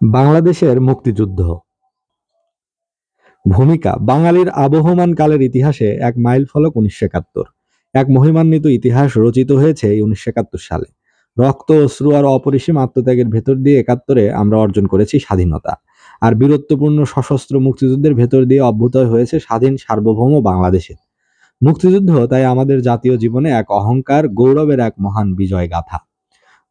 বাংলাদেশের মুক্তিযুদ্ধ। ভূমিকা, বাঙালির আবহমান কালের ইতিহাসে এক মাইল ফলক উনিশশো একাত্তর। এক মহিমান্বিত ইতিহাস রচিত হয়েছে এই উনিশশো একাত্তর সালে। রক্ত, অশ্রু আর অপরিসীম আত্মত্যাগের ভেতর দিয়ে একাত্তরে আমরা অর্জন করেছি স্বাধীনতা। আর বীরত্বপূর্ণ সশস্ত্র মুক্তিযুদ্ধের ভেতর দিয়ে অভ্যুদয় হয়েছে স্বাধীন সার্বভৌম বাংলাদেশের মুক্তিযুদ্ধ তাই আমাদের জাতীয় জীবনে এক অহংকার, গৌরবের এক মহান বিজয় গাথা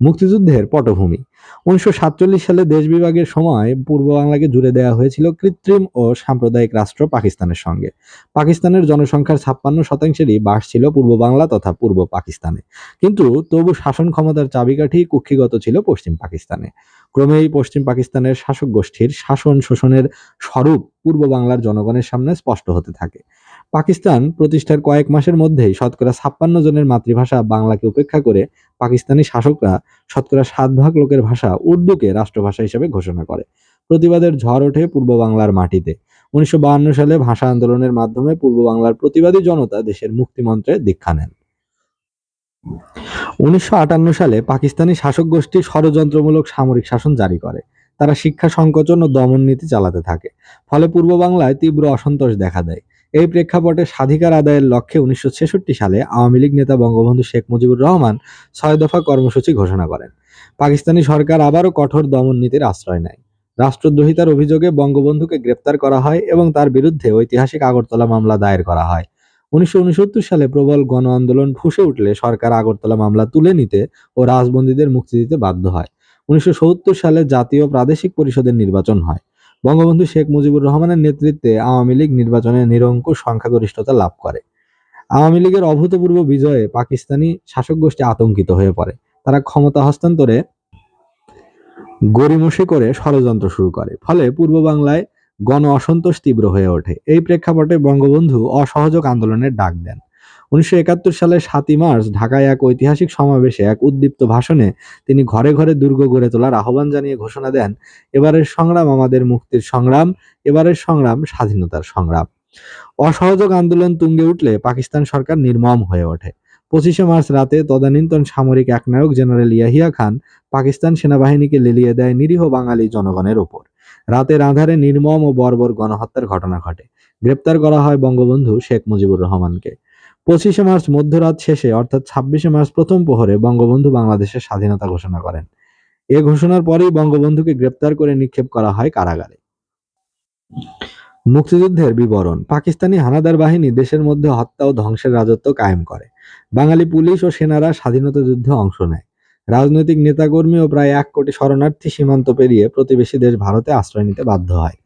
মুক্তিযুদ্ধের পটভূমি। উনিশশো সাতচল্লিশ সালে দেশ বিভাগের সময় পূর্ব বাংলাকে জুড়ে দেওয়া হয়েছিল কৃত্রিম ও সাম্প্রদায়িক রাষ্ট্র পাকিস্তানের সঙ্গে। পাকিস্তানের জনসংখ্যার ছাপ্পান্ন শতাংশেরই বাস ছিল পূর্ব বাংলা তথা পূর্ব পাকিস্তানে। কিন্তু তবু শাসন ক্ষমতার চাবিকাঠি কুক্ষিগত ছিল পশ্চিম পাকিস্তানে। ক্রমেই পশ্চিম পাকিস্তানের শাসক গোষ্ঠীর শাসন শোষণের স্বরূপ পূর্ব বাংলার জনগণের সামনে স্পষ্ট হতে থাকে। পাকিস্তান প্রতিষ্ঠার কয়েক মাসের মধ্যেই শতকরা ছাপ্পান্ন জনের মাতৃভাষা বাংলাকে উপেক্ষা করে পাকিস্তানি শাসকরা শতকরা সাত ভাগ লোকের ভাষা উর্দুকে রাষ্ট্রভাষা হিসেবে ঘোষণা করে। প্রতিবাদের ঝড় ওঠে পূর্ব বাংলার মাটিতে। উনিশশো সালে ভাষা আন্দোলনের মাধ্যমে পূর্ব বাংলার প্রতিবাদী জনতা দেশের মুক্তিমন্ত্রে দীক্ষা নেন। উনিশশো আটান্ন সালে পাকিস্তানি শাসক গোষ্ঠী ষড়যন্ত্রমূলক সামরিক শাসন জারি করে। তারা শিক্ষা সংকোচন ও দমন নীতি চালাতে থাকে। ফলে পূর্ব বাংলায় তীব্র অসন্তোষ দেখা দেয়। এই প্রেক্ষাপটে স্বাধিকার আদায়ের লক্ষ্যে উনিশশো ছেষট্টি সালে আওয়ামী লীগ নেতা বঙ্গবন্ধু শেখ মুজিবুর রহমান ছয় দফা কর্মসূচি ঘোষণা করেন। পাকিস্তানি সরকার আবারও কঠোর দমন নীতির আশ্রয় নেয়। রাষ্ট্রদ্রোহিতার অভিযোগে বঙ্গবন্ধুকে গ্রেপ্তার করা হয় এবং তার বিরুদ্ধে ঐতিহাসিক আগরতলা মামলা দায়ের করা হয়। উনিশশো উনসত্তর সালে প্রবল গণ আন্দোলন ফুসে উঠলে সরকার আগরতলা মামলা তুলে নিতে ও রাজবন্দীদের মুক্তি দিতে বাধ্য হয়। উনিশশো সত্তর সালে জাতীয় প্রাদেশিক পরিষদের নির্বাচন হয়। বঙ্গবন্ধু শেখ মুজিবুর রহমানের নেতৃত্বে আওয়ামী লীগ নির্বাচনে নিরঙ্কুশ সংখ্যাগরিষ্ঠতা লাভ করে। আওয়ামী লীগের অভূতপূর্ব বিজয়ে পাকিস্তানি শাসক গোষ্ঠী আতঙ্কিত হয়ে পড়ে। তারা ক্ষমতা হস্তান্তরে গড়িমসি করে ষড়যন্ত্র শুরু করে। ফলে পূর্ব বাংলায় গণ অসন্তোষ তীব্র হয়ে ওঠে। এই প্রেক্ষাপটে বঙ্গবন্ধু অসহযোগ আন্দোলনের ডাক দেন। উনিশশো সালের সাতই মার্চ ঢাকায় এক ঐতিহাসিক সমাবেশে এক উদ্দীপ্ত ভাষণে তিনি ঘরে ঘরে দুর্গ গড়ে তোলার আহ্বান জানিয়ে ঘোষণা দেন, এবারের সংগ্রাম আমাদের মুক্তির সংগ্রাম, এবারের সংগ্রাম স্বাধীনতার সংগ্রাম। অসহযোগ আন্দোলন তুঙ্গে উঠলে পাকিস্তান সরকার নির্মম হয়ে ওঠে। পঁচিশে মার্চ রাতে তদানীন্তন সামরিক একনায়ক জেনারেল ইয়াহিয়া খান পাকিস্তান সেনাবাহিনীকে লেলিয়ে দেয় নিরীহ বাঙালি জনগণের ওপর। রাতের আধারে নির্মম ও বর্বর গণহত্যার ঘটনা ঘটে। গ্রেপ্তার করা হয় বঙ্গবন্ধু শেখ মুজিবুর রহমানকে। পঁচিশে মার্চ মধ্যরাত শেষে, অর্থাৎ ছাব্বিশে মার্চ প্রথম প্রহরে বঙ্গবন্ধু বাংলাদেশের স্বাধীনতা ঘোষণা করেন। এ ঘোষণার পরেই বঙ্গবন্ধুকে গ্রেপ্তার করে নিক্ষেপ করা হয় কারাগারে। মুক্তিযুদ্ধের বিবরণ, পাকিস্তানি হানাদার বাহিনী দেশের মধ্যে হত্যা ও ধ্বংসের রাজত্ব কায়েম করে। বাঙালি পুলিশ ও সেনারা স্বাধীনতা যুদ্ধে অংশ নেয়। রাজনৈতিক নেতাকর্মী ও প্রায় এক কোটি শরণার্থী সীমান্ত পেরিয়ে প্রতিবেশী দেশ ভারতে আশ্রয় নিতে বাধ্য হয়।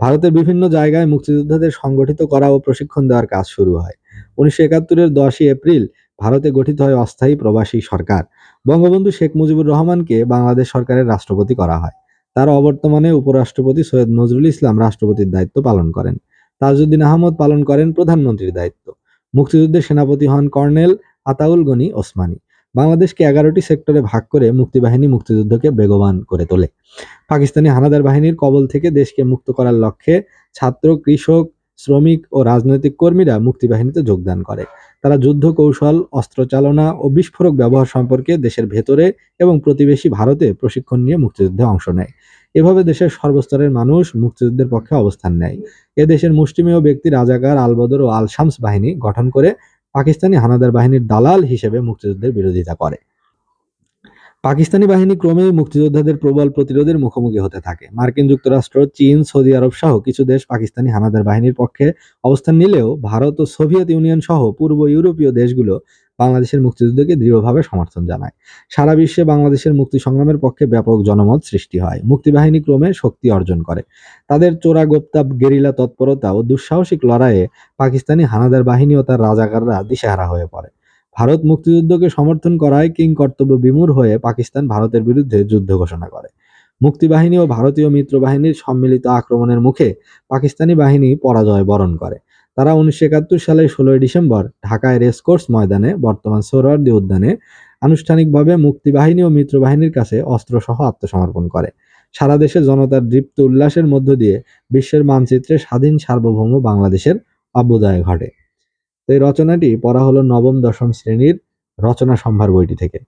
ভারতের বিভিন্ন জায়গায় মুক্তিযোদ্ধাদের সংগঠিত করা ও প্রশিক্ষণ দেওয়ার কাজ শুরু হয়। উনিশশো একাত্তরের দশই এপ্রিল ভারতে গঠিত হয় অস্থায়ী প্রবাসী সরকার। বঙ্গবন্ধু শেখ মুজিবুর রহমানকে বাংলাদেশ সরকারের রাষ্ট্রপতি করা হয়। তার অবর্তমানে উপরাষ্ট্রপতি সৈয়দ নজরুল ইসলাম রাষ্ট্রপতির দায়িত্ব পালন করেন। তাজউদ্দিন আহমদ পালন করেন প্রধানমন্ত্রীর দায়িত্ব। মুক্তিযুদ্ধের সেনাপতি হন কর্নেল আতাউল গনি ওসমানী। বাংলাদেশকে এগারোটি সেক্টরে ভাগ করে মুক্তিবাহিনী মুক্তিযুদ্ধকে বেগবান করে তোলে। পাকিস্তানি হানাদার বাহিনীর কবল থেকে দেশকে মুক্ত করার লক্ষ্যে ছাত্র, কৃষক শ্রমিক ও রাজনৈতিক কর্মীরা মুক্তিবাহিনীতে যোগদান করে। তারা যুদ্ধ কৌশল, অস্ত্র চালনা ও বিস্ফোরক ব্যবহার সম্পর্কে দেশের ভেতরে এবং প্রতিবেশী ভারতে প্রশিক্ষণ নিয়ে মুক্তিযুদ্ধে অংশ নেয়। এভাবে দেশের সর্বস্তরের মানুষ মুক্তিযুদ্ধের পক্ষে অবস্থান নেয়। এ দেশের মুষ্টিমেয় ব্যক্তি রাজাকার আলবদর ও আল শামস বাহিনী গঠন করে পাকিস্তানি হানাদার বাহিনীর দালাল হিসেবে মুক্তিযুদ্ধের বিরোধিতা করে। পাকিস্তানি বাহিনী ক্রমেই মুক্তিযোদ্ধাদের প্রবল প্রতিরোধের মুখোমুখি হতে থাকে। মার্কিন যুক্তরাষ্ট্র, চীন, সৌদি আরব সহ কিছু দেশ পাকিস্তানি হানাদার বাহিনীর পক্ষে অবস্থান নিলেও ভারত ও সোভিয়েত ইউনিয়ন সহ পূর্ব ইউরোপীয় দেশগুলো বাংলাদেশের মুক্তিযুদ্ধকে দৃঢ়ভাবে সমর্থন জানায়। সারা বিশ্বে বাংলাদেশের মুক্তি সংগ্রামের পক্ষে ব্যাপক জনমত সৃষ্টি হয়। মুক্তিবাহিনী ক্রমে শক্তি অর্জন করে। তাদের চোরা গোপ্তা গেরিলা তৎপরতা ও দুঃসাহসিক লড়াইয়ে পাকিস্তানি হানাদার বাহিনী ও তার রাজাকাররা দিশেহারা হয়ে পড়ে। ভারত মুক্তিযুদ্ধকে সমর্থন করায় কিং কর্তব্য বিমূর হয়ে পাকিস্তান ভারতের বিরুদ্ধে যুদ্ধ ঘোষণা করে। মুক্তিবাহিনী ও ভারতীয় মিত্র বাহিনীর সম্মিলিত আক্রমণের মুখে পাকিস্তানি বাহিনী পরাজয় বরণ করে। তারা উনিশশো একাত্তর সালের ষোলোই ডিসেম্বর ঢাকায় রেসকোর্স ময়দানে বর্তমান সোহরাওয়ার্দী উদ্যানে আনুষ্ঠানিকভাবে মুক্তিবাহিনী ও মিত্রবাহিনীর কাছে অস্ত্রসহ আত্মসমর্পণ করে। সারা দেশে জনতার দৃপ্ত উল্লাসের মধ্য দিয়ে বিশ্বের মানচিত্রে স্বাধীন সার্বভৌম বাংলাদেশের অভ্যুদয় ঘটে। এই রচনাটি পড়া হলো নবম দশম শ্রেণির রচনা সম্ভার বইটি থেকে।